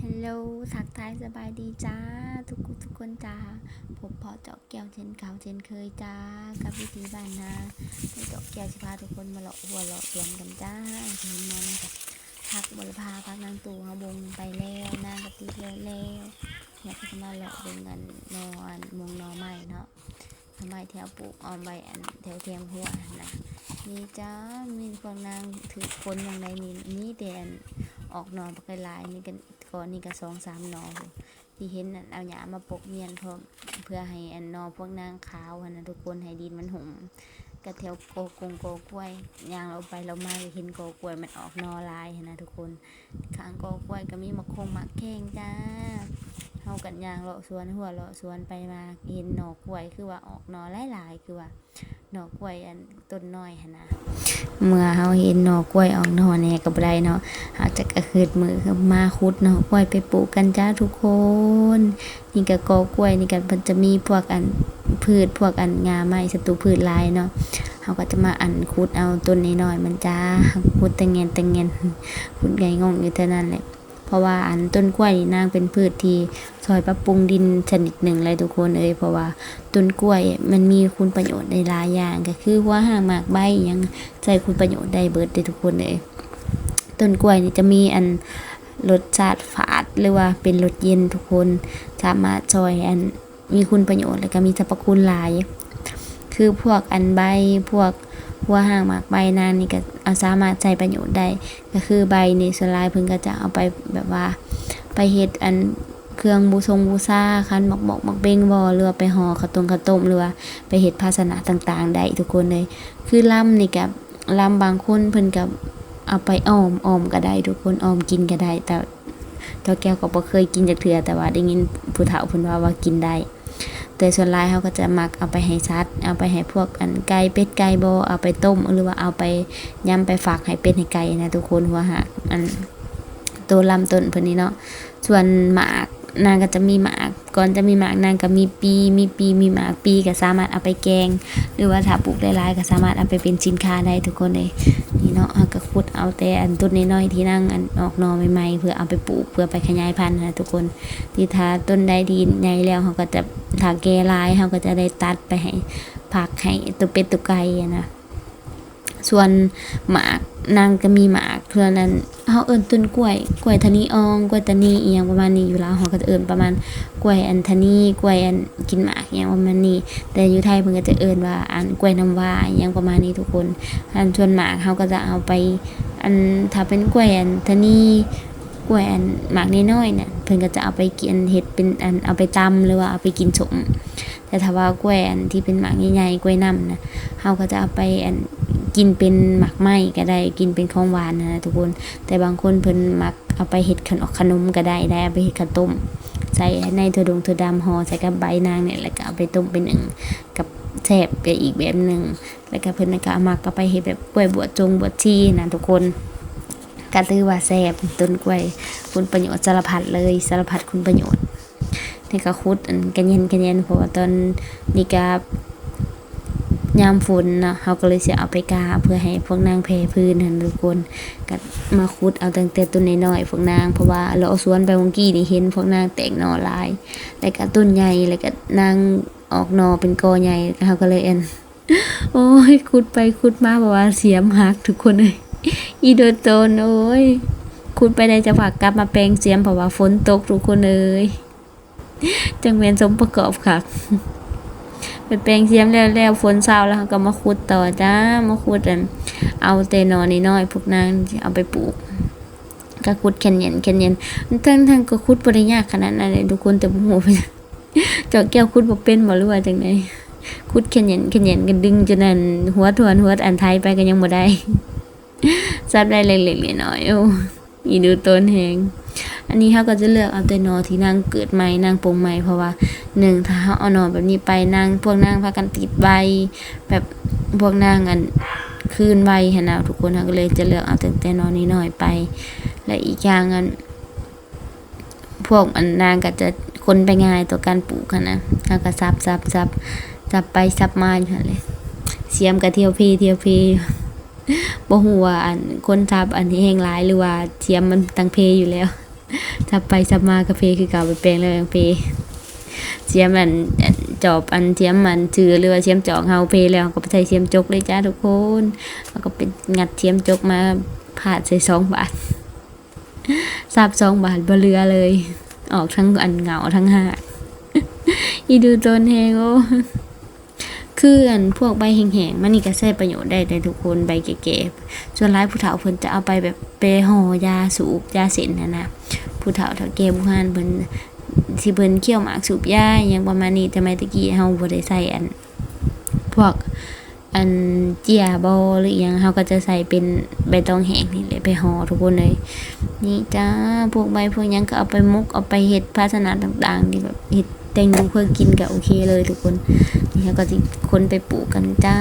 ฮัลโหลทักทายสบายดีจ้า ทุกคนทุกคนจ้า ผมพอเจาะแก้วเช่นเก่าเช่นเคยจ้า กับวิธีบ้านนาเจาะแก้วสิพาทุกคนมาเลาะหัวเลาะสวนกันจ้าเห็นมานะจ๊ะพักบริพาพักนางตู่เฮาบงไปแล้วนางกะติแล้วแล้วอยากจะมาเลาะเบิ่งกันนอนมงนอใหม่เนาะทำไมแถวปลูกออมใบอันแถวเทียมหัวนะนี่จ้ามีพวกนางถือคนอย่างไรนี่นี่แต่นออกนอนปกลายนี่กัน ก่อนนี่ก็สองสามนอที่เห็นนั่นเอาหยามาปกเมียนพร้อมเพื่อให้อันนอพวกนางขาวหั้นนะทุกคนให้ดินมันหุ่มกระเทียวโกกงโกกล้วยยางเราไปเรามาเห็นโกกล้วยมันออกนอลายหั้นนะทุกคนข้างโกกล้วยก็มีมะคงมะแข้งจ้า เฮากันยางเลาะสวนหัวเลาะสวนไปมาเห็นหนอกล้วยคือว่าออกหนอหลายๆคือว่าหนอกล้วยอันต้นน้อยหนะเมื่อเฮาเห็นหนอกล้วยออกหนอแน่ก็บ่ได้เนาะอาจจะกระคืดมือมาคุดเนาะกล้วยไปปลูกกันจ้าทุกคน นี่ก็กอกล้วยนี่ก็มันจะมีพวกอันพืชพวกอันงาไม้ศัตรูพืชลายเนาะเขาก็จะมาอันคุดเอาต้นน้อยๆมันจ้าคุดตงเงนตงเงนคุดไงงงอยู่เท่านั้นแหละ ราะว่าอันต้นกล้วยนางเป็นพืชที่ซอยปรับปรุงดินชนิดหนึ่งเลยทุกคนเอ้ยเพราะว่าต้นกล้วยมันมีคุณประโยชน์ในหลายอย่างก็คือว่าห่างหมากใบยังใช้คุณประโยชน์ได้เบิดเด้ทุกคนเอ้ยต้นกล้วยนี่จะมีอันรสชาติฝาดหรือว่าเป็นรสเย็นทุกคนสามารถช่วยอันมีคุณประโยชน์แล้วก็มีสรรพคุณหลาย คือพวกอันใบพวก หัวหางหมากใบนางนี่ก็เอาสามารถใช้ประโยชน์ได้ ก็คือใบนี่สลายเพิ่นก็จะเอาไปแบบว่า ไปเฮ็ดอันเครื่องบูชงบูชาคันหมอกหมอกหมอกเบงบ่หรือไปห่อข้าวต้มข้าวต้มหรือไปเฮ็ดภาชนะต่างๆ ได้ทุกคนเลย คือลำนี่ก็ลำบางคนเพิ่นก็เอาไปออมออมก็ได้ ทุกคนออมกินก็ได้ แต่เจ้าแก้วก็บ่เคยกินจักเทื่อแต่ว่าได้ยินผู้เฒ่าเพิ่นว่าว่ากินได้ แต่ส่วนลายเขาก็จะมักเอาไปให้สัตว์เอาไปให้พวกอันไก่เป็ดไก่โบเอาไปต้ม หรือว่าเอาไปยำไปฝากให้เป็ดให้ไก่นะทุกคนหัวหากอันตัวลำต้นพิ่นนี่เนาะส่วนหมากนางก็จะมีหมากก่อนจะมีหมากนางก็มีปีมีปีมีหมากปีก็สามารถเอาไปแกง หรือว่าถ้าปลูกหลายๆก็สามารถเอาไปเป็นสินค้าได้ทุกคนเลย เนาะเราก็ขุดเอาแต่อันต้นน้อยๆที่นั่งอันออกหนอใหม่ๆเพื่อเอาไปปลูกเพื่อไปขยายพันธุ์นะทุกคนที่ถ้าต้นใดดีใหญ่แล้วเขาก็จะถ้าแก่ลายเขาก็จะได้ตัดไปให้ผักให้ตุเป็ดตุไก่นะ ส่วนหมากนางก็มีหมากเพื่อนั้นเขาเอิ้นต้นกล้วย กล้วยทนีอองกล้วยตานีอีหยังประมาณนี้อยู่แล้วเขาก็จะเอิ้นประมาณกล้วยอันทนีกล้วยอันกินหมากอีหยังประมาณนี้ แต่อยู่ไทยเพิ่นก็จะเอิ้นว่าอันกล้วยน้ำว้าอหยังประมาณนี้ทุกคน อันชวนหมากเขาก็จะเอาไป อันถ้าเป็นกล้วยอันทนี่กล้วยอันหมากน้อยๆเนี่ยเพิ่นก็จะเอาไปกินเฮ็ดเป็นอันเอาไปตำหรือว่าเอาไปกินสมแต่ถ้าว่ากล้วยอันที่เป็นหมากใหญ่ๆกล้วยน้ำนะเฮาก็จะเอาไปอัน กินเป็นหมากไหม้ก็ได้กินเป็นของหวานนะทุกคน แต่บางคนเพิ่นมักเอาไปเฮ็ดขนมขนมก็ได้ได้เอาไปเฮ็ดข้าวต้ม ใส่ในถั่วดงถั่วดำห่อใส่กับใบนางเนี่ยแล้วก็เอาไปต้มเป็นหนึ่งกับแซ่บไปอีกแบบหนึ่งแล้วก็เพิ่นก็เอามาก็ไปเฮ็ดแบบกล้วยบวชจงบวชชีนะทุกคนก็ถือว่าแซ่บต้นกล้วยคุณประโยชน์สารพัดเลยสารพัดคุณประโยชน์นี่ก็คุดอันกันเย็นกันเย็นเพราะว่าตอนนี้ก็ ยามฝนเนาะเขาก็เลยสิเอาไปกาเพื่อให้พวกนางแพร่พื้นนั่นทุกคนก็มาคุดเอาตั้งแต่ต้นน้อยๆพวกนางเพราะว่าเราเอาสวนไปเมื่อกี้นี่เห็นพวกนางแตกหน่อลาย แล้วก็ต้นใหญ่แล้วก็นางออกหน่อเป็นกอใหญ่เขาก็เลยเอ็นโอ้ยขุดไปขุดมาบอกว่าเสียมหักทุกคนเลยอีโดโตนโอ้ยขุดไปได้จะฝากกลับมาแปลงเสียมเพราะว่าฝนตกทุกคนเลยจังเวนสมประกอบค่ะ ไปแปลงเสียมแล้วแล้วฝนเศร้าแล้วก็มาขุดต่อจ้ามาขุดอันเอาแต่หนอน้อยพวกนางเอาไปปลูกก็ขุดแค่นเย็นแค่นเย็นทั้งทั้งก็ขุดบ่ได้ยากขนาดนั้นเลยทุกคนแต่บ่ฮู้ว่าเจาะแก้วขุดบ่เป็นบ่หรือว่าจังไดขุดแค่นเย็นแค่นเย็นก็ดึงจนนั้นหัวทวนหัวอันไทยไปก็ยังบ่ได้ซับได้เล็กๆน้อยๆโอ้อีดูต้นแหง อันนี้เขาก็จะเลือกเอาแต่นอที่นางเกิดใหม่นางปงใหม่เพราะว่าหนึ่งถ้าเขาเอานอแบบนี้ไปนางพวกนางพากันติดใบแบบพวกนางอันคืนใบเห็นนะทุกคนเขาก็เลยจะเลือกเอาแต่แต่นอนี้หน่อยไป และอีกอย่างอันพวกอันนางก็จะคนไปง่ายต่อการปลูกนะเขาก็ซับซับซับซับไปซับมาอยู่หั่นเลยเสียมกับเที่ยวพีเที่ยวพีบ่ฮู้ว่าอันคนซับอันนี้แห้งหลายหรือว่าเสียมมันตังเพอยู่แล้ว ถ้าไปซับมากาแฟคือเก่าไปแปลงแล้วยังเพเสียมอันจอบอันเสียมมันถือหรือเสียมจอกเฮาเพแล้วก็ไปใช้เสียมจกเลยจ้าทุกคนแล้วก็เป็นงัดเสียมจกมาผ่าใส่สองบาทซับสองบาทบเหลือเลย ออกทั้งอันเหงาทั้งหาอีดูตนแฮงโอ เคืออันพวกใบแห้งๆมันนี่ก็ใช้ประโยชน์ได้ได้ทุกคนใบแก่ๆส่วนหลายผู้เฒ่าเพิ่นจะเอาไปแบบไปห่อยาสูบยาเส้นนะนะผู้เฒ่าเฒ่าแก่ผู้หานเพิ่นสิเพิ่นเคี่ยวหมากสูบยาอหยังประมาณนี้แต่ไม่ตะกี้เฮาบ่ได้ใส่อัน พวกอันเจียบอหรืออยังเฮาก็จะใส่เป็นใบตองแห้งนี่แหละไปห่อทุกคนเลย นี่จ้าพวกใบพวกยังก็เอาไปมุกเอาไปเฮ็ดภาชนะต่างๆที่แบบเฮ็ด แตงโมเพื่อกินก็โอเคเลยทุกคนนี่เขาก็จะคนไปปลูกกันจ้า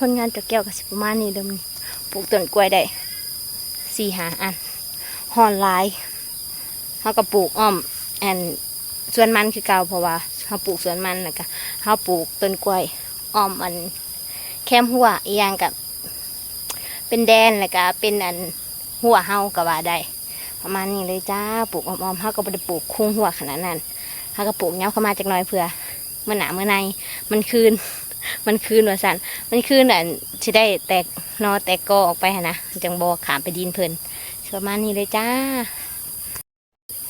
ผลงานเจอกแก้วกับสิประมาณนี้เดิมปลูกต้นกล้วยได้สี่หาอันหอนลายเขาก็ปลูกอ้อมแอนสวนมันคือเก่าเพราะว่าเขาปลูกสวนมันแล้วก็เขาปลูกต้นกล้วยอ้อมอันแคมหัวอีย่างกับเป็นแดนแล้วก็เป็นอันหัวเฮาก็ว่าได้ประมาณนี้เลยจ้าปลูกอ้อมๆเฮาก็บ่ได้ปลูกคุ้งหัวขนาดนั้นเฮาก็ปลูกเงาเข้ามาจากน้อยเผื่อเมื่อหนาเมื่อในมันคืน มันคืนว่าสันมันคืนอันสิได้แตกนอแตกกอออกไปนะจังบอขามไปดินเพลินประมาณนี้เลยจ้า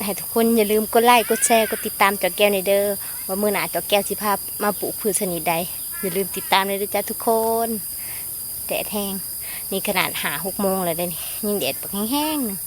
ให้ทุกคนอย่าลืมกดไลค์กดแชร์กดติดตามจอแก้วในเด้อว่ามื่อหนาจอแก้วสิพามาปลูกพืชชนิดใด อย่าลืมติดตามเลยด้อจ้าทุกคนแดดแห้งนี่ขนาดหาหกโมงเลยเด้นี่ยิ่งแดดแห้งๆหนึง